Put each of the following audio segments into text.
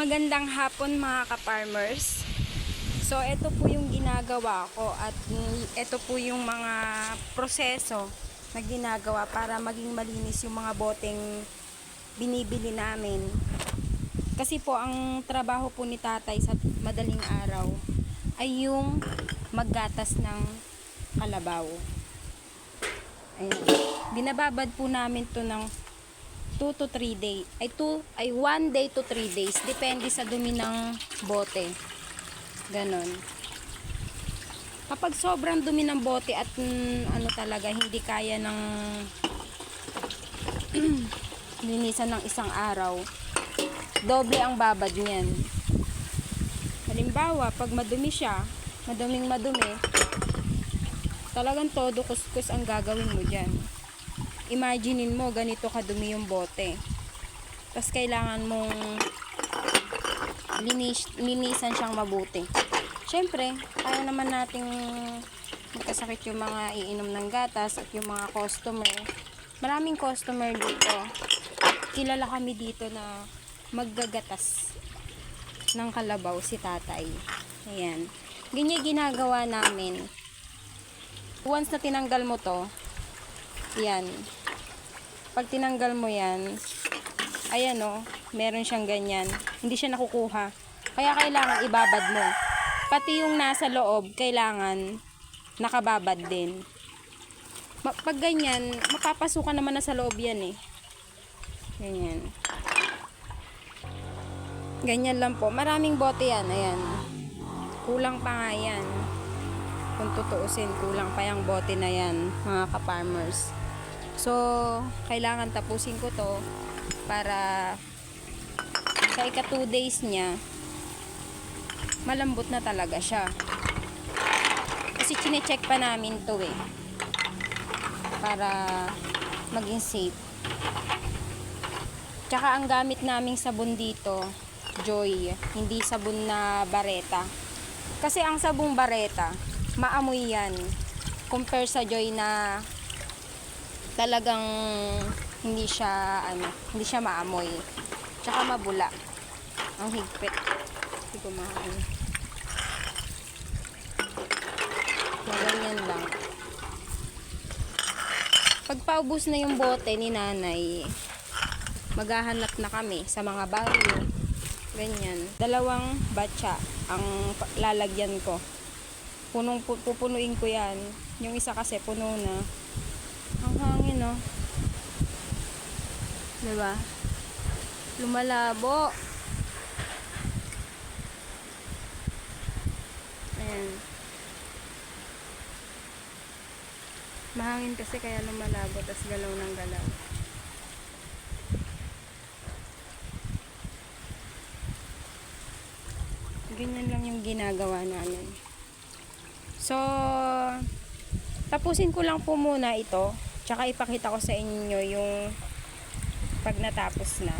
Magandang hapon mga ka-farmers. So, ito po yung ginagawa ko at ito po yung mga proseso na ginagawa para maging malinis yung mga boteng binibili namin. Kasi po, ang trabaho po ni tatay sa madaling araw ay yung maggatas ng kalabaw. Ayan. Binababad po namin to ng 2 to 3 days. Ay 2 ay 1 day to 3 days depende sa dumi ng bote. Ganon. Kapag sobrang dumi ng bote at mm, ano talaga hindi kaya ng linisan ng isang araw, doble ang babad niyan. Halimbawa, pag madumi siya, maduming madumi, talagang todo kuskus ang gagawin mo dyan imaginein mo ganito kadumi yung bote. Tapos kailangan mong linis, linisan siyang mabuti. Siyempre, kaya naman nating magkasakit yung mga iinom ng gatas at yung mga customer. Maraming customer dito. Kilala kami dito na maggagatas ng kalabaw si tatay. Ayan. Ganyan ginagawa namin. Once na tinanggal mo to, yan. Pag tinanggal mo yan, ayan o, meron siyang ganyan. Hindi siya nakukuha. Kaya kailangan ibabad mo. Pati yung nasa loob, kailangan nakababad din. Pag ganyan, mapapasukan naman na sa loob yan eh. Ganyan. Ganyan lang po. Maraming bote yan. Ayan. Kulang pa nga yan. Kung tutuusin, kulang pa yung bote na yan, mga ka-farmers. So, kailangan tapusin ko to para sa ika 2 days niya, malambot na talaga siya. Kasi chinecheck pa namin to eh. Para maging safe. Tsaka ang gamit naming sabon dito, Joy, hindi sabon na bareta. Kasi ang sabong bareta, maamoy yan. Compare sa Joy na talagang hindi siya ano, hindi siya maamoy. Tsaka mabula. Ang higpit. Hindi ko maamoy. Ganyan lang. Pag paubos na yung bote ni nanay, maghahanap na kami sa mga baryo. Ganyan. Dalawang batcha ang lalagyan ko. Punong pu- pupunuin ko yan. Yung isa kasi puno na. Ang hangin, no? Diba? Lumalabo. Ayan. Mahangin kasi kaya lumalabo tas galaw ng galaw. Ganyan lang yung ginagawa namin. So, tapusin ko lang po muna ito. Tsaka ipakita ko sa inyo yung pag natapos na.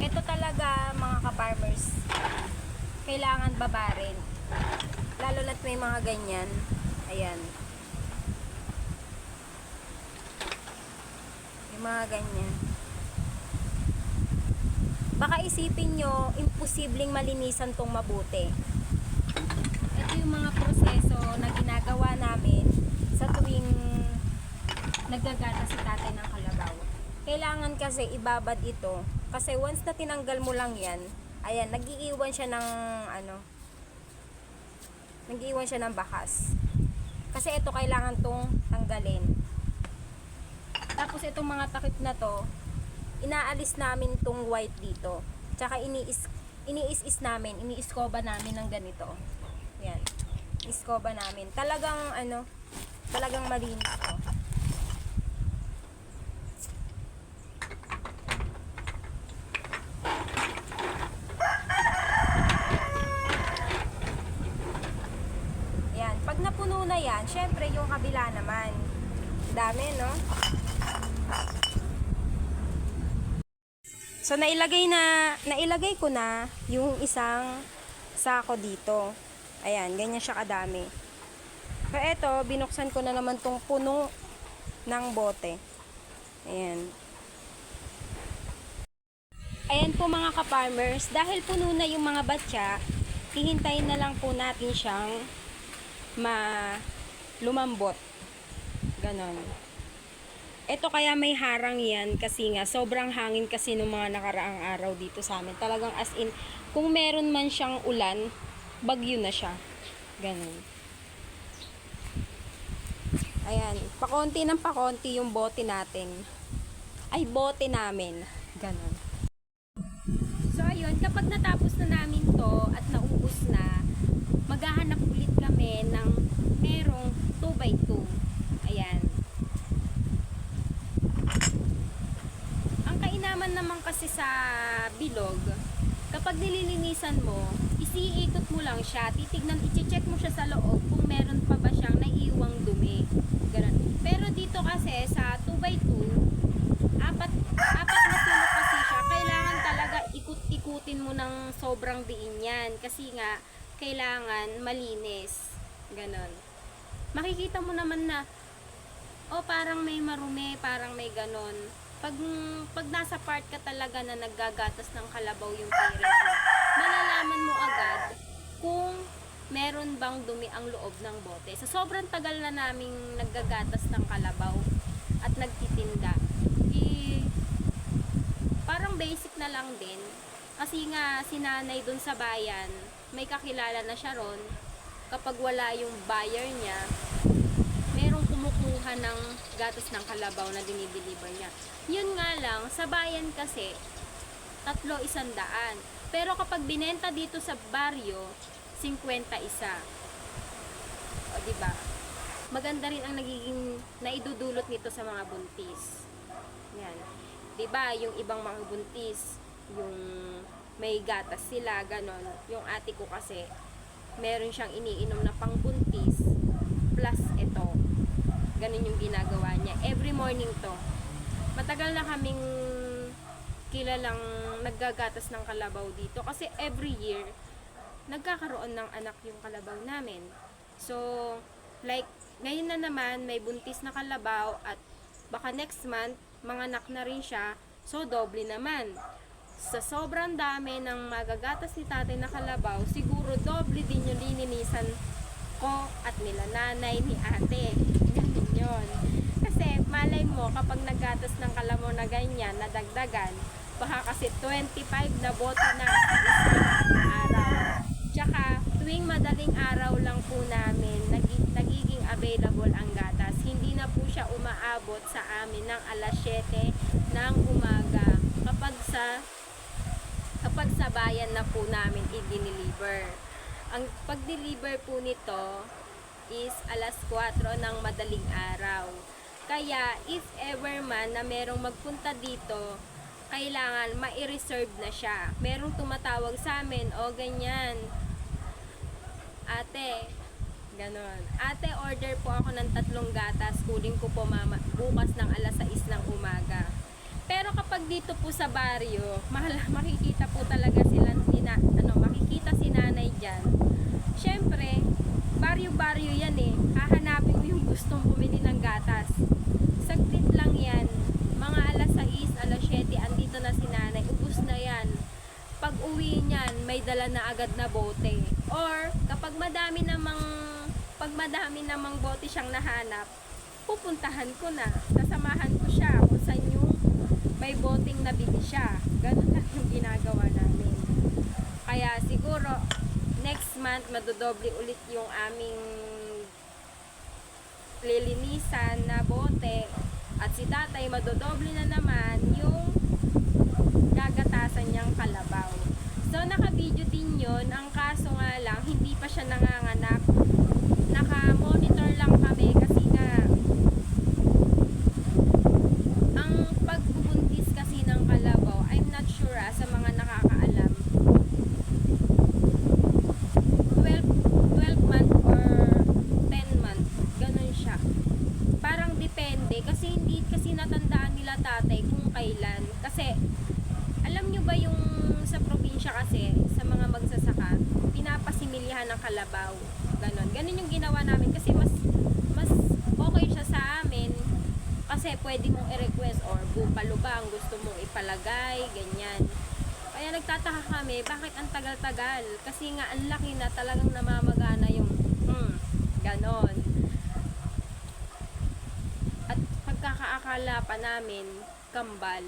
Ito talaga mga ka-farmers. Kailangan babarin. Lalo na't may mga ganyan. Ayan. Yung mga ganyan. Isipin nyo, imposibleng malinisan tong mabuti. Ito yung mga proseso na ginagawa namin sa tuwing naggagata si tatay ng kalabaw. Kailangan kasi ibabad ito. Kasi once na tinanggal mo lang yan, ayan, nagiiwan siya ng ano, nagiiwan siya ng bakas. Kasi ito kailangan tong tanggalin. Tapos itong mga takip na to, inaalis namin tong white dito. Tsaka iniis iniis-is namin, iniiskoba namin ng ganito. Yan. Iskoba namin. Talagang ano, talagang malinis to. Yan. Pag napuno na yan, syempre yung kabila naman. Dami, no? So nailagay na nailagay ko na yung isang sako dito. Ayan, ganyan siya kadami. Pero eto, binuksan ko na naman tong puno ng bote. Ayan. Ayan po mga ka-farmers, dahil puno na yung mga batya, hihintayin na lang po natin siyang ma lumambot. Ganon. Ito kaya may harang yan kasi nga sobrang hangin kasi nung mga nakaraang araw dito sa amin. Talagang as in, kung meron man siyang ulan, bagyo na siya. Ganon. Ayan, pakonti ng pakonti yung bote natin. Ay, bote namin. Ganon. So ayun, kapag natapos na namin to at naubos na, maghahanap ulit kami ng merong 2x2. Ayan. Ang kainaman naman kasi sa bilog, kapag nililinisan mo, isiikot mo lang siya, titignan, i-check mo siya sa loob kung meron pa ba siyang naiiwang dumi. Ganun. Pero dito kasi sa 2x2, apat apat na sulok kasi siya, kailangan talaga ikut-ikutin mo ng sobrang diin yan. Kasi nga, kailangan malinis. Ganon. Makikita mo naman na, oh parang may marumi, parang may ganon. Pag, pag nasa part ka talaga na naggagatas ng kalabaw yung parent malalaman mo agad kung meron bang dumi ang loob ng bote. Sa sobrang tagal na naming naggagatas ng kalabaw at nagtitinda, eh, parang basic na lang din. Kasi nga, sinanay dun sa bayan, may kakilala na siya ron. Kapag wala yung buyer niya, kumukuha ng gatas ng kalabaw na dinideliver niya. Yun nga lang, sa bayan kasi, tatlo isandaan. Pero kapag binenta dito sa baryo, 50 isa. O, di ba? Maganda rin ang nagiging naidudulot nito sa mga buntis. Yan. 'Di ba, yung ibang mga buntis, yung may gatas sila, ganon. Yung ate ko kasi, meron siyang iniinom na pangbuntis plus ito. Ganon yung ginagawa niya. Every morning to. Matagal na kaming kilalang naggagatas ng kalabaw dito kasi every year nagkakaroon ng anak yung kalabaw namin. So, like, ngayon na naman, may buntis na kalabaw at baka next month, mga anak na rin siya. So, doble naman. Sa sobrang dami ng magagatas ni tatay na kalabaw, siguro doble din yung lininisan ko at nila nanay ni ate. Yun. Kasi, malay mo, kapag naggatas ng kalabaw na ganyan, nadagdagan, baka kasi 25 na bote na araw. Tsaka, tuwing madaling araw lang po namin, naging, nagiging available ang gatas. Hindi na po siya umaabot sa amin ng alas 7 ng umaga kapag sa kapag sa bayan na po namin i-deliver. Ang pag-deliver po nito is alas 4 ng madaling araw. Kaya if ever man na merong magpunta dito, kailangan ma-reserve na siya. Merong tumatawag sa amin, o ganyan. Ate, ganon. Ate, order po ako ng tatlong gatas. Kuling ko po mama, bukas ng alas 6 ng umaga. Pero kapag dito po sa baryo, mahal, makikita po talaga sila, sina, ano, makikita si nanay dyan. Siyempre, baryo-baryo yan eh. Hahanapin mo yung gustong bumili ng gatas. Saglit lang yan. Mga alas 6, alas 7, andito na si nanay. Ubus na yan. Pag uwi niyan, may dala na agad na bote. Or, kapag madami namang, pag madami namang bote siyang nahanap, pupuntahan ko na. Sasamahan ko siya kung saan yung may boting nabili siya. Ganun lang yung ginagawa namin. Kaya siguro, next month, madodoble ulit yung aming lilinisan na bote. At si tatay, madodoble na naman yung gagatasan niyang kalabaw. So, naka-video din yun. Ang kaso nga lang, hindi pa siya nanganganak. Naka-monitor lang kami kasi nga ang pagbubuntis kasi ng kalabaw, I'm not sure ah, sa mga nakakaalam. 12, 12 month or 10 month, ganun siya. Parang depende kasi natandaan nila tatay kung kailan. Kasi alam nyo ba yung sa probinsya kasi, sa mga magsasaka, pinap kalabaw. Ganon. Ganon yung ginawa namin kasi mas mas okay siya sa amin kasi pwede mong i-request or bupalubang gusto mong ipalagay, ganyan. Kaya nagtataka kami, bakit ang tagal-tagal? Kasi nga, ang laki na talagang namamagana yung, hmm, ganon. At pagkakaakala pa namin, kambal.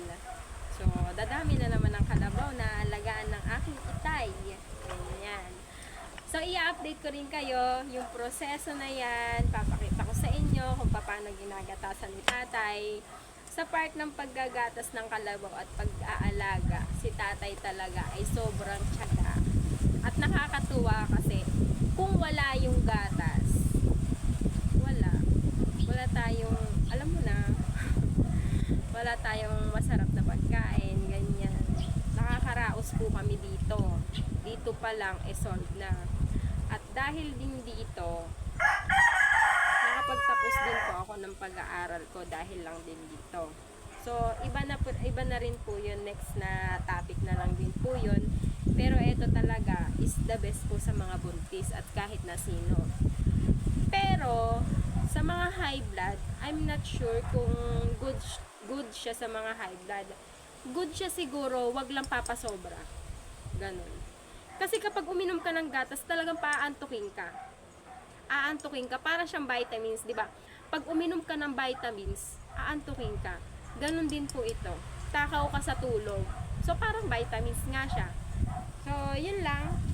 So, dadami na naman ang kalabaw na alagaan ng aking itay. Ganyan. So, i-update ko rin kayo yung proseso na yan. Papakita ko sa inyo kung paano ginagatasan ni tatay. Sa part ng paggagatas ng kalabaw at pag-aalaga, si tatay talaga ay sobrang tiyaga. At nakakatuwa kasi kung wala yung gatas, wala. Wala tayong, alam mo na, wala tayong masarap na pagkain, ganyan. Nakakaraos po kami dito. Dito pa lang, e solve na. At dahil din dito, nakapagtapos din po ako ng pag-aaral ko dahil lang din dito. So, iba na, iba na rin po yun. Next na topic na lang din po yun. Pero ito talaga is the best po sa mga buntis at kahit na sino. Pero, sa mga high blood, I'm not sure kung good, good siya sa mga high blood. Good siya siguro, wag lang papasobra. Ganon. Kasi kapag uminom ka ng gatas, talagang paantukin ka. Aantukin ka. Para siyang vitamins, di ba? Pag uminom ka ng vitamins, aantukin ka. Ganon din po ito. Takaw ka sa tulog. So, parang vitamins nga siya. So, yun lang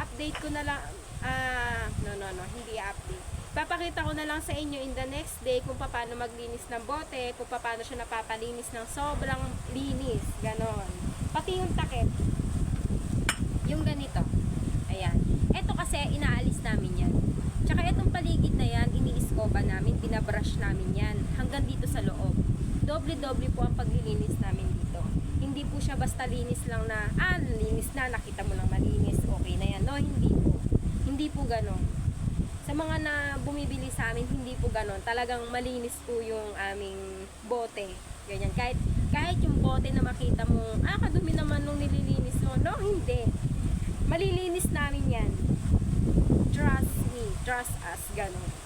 update ko na lang ah no no no hindi update papakita ko na lang sa inyo in the next day kung paano maglinis ng bote kung paano siya napapalinis ng sobrang linis ganon. Pati yung takip. Yung ganito. Ayan. Eto kasi inaalis namin yan. Tsaka etong paligid na yan iniiskoba namin binabrush namin yan hanggang dito sa loob. Doble-doble po ang paglilinis namin dito. Hindi po siya basta linis lang na, ah, linis na, nakita mo lang malinis, okay na yan. No, hindi po. Hindi po ganon. Sa mga na bumibili sa amin, hindi po ganon. Talagang malinis po yung aming bote. Ganyan. Kahit, kahit yung bote na makita mo, ah, kadumi naman nung nililinis mo. No, hindi. Malilinis namin yan. Trust me. Trust us. Lang.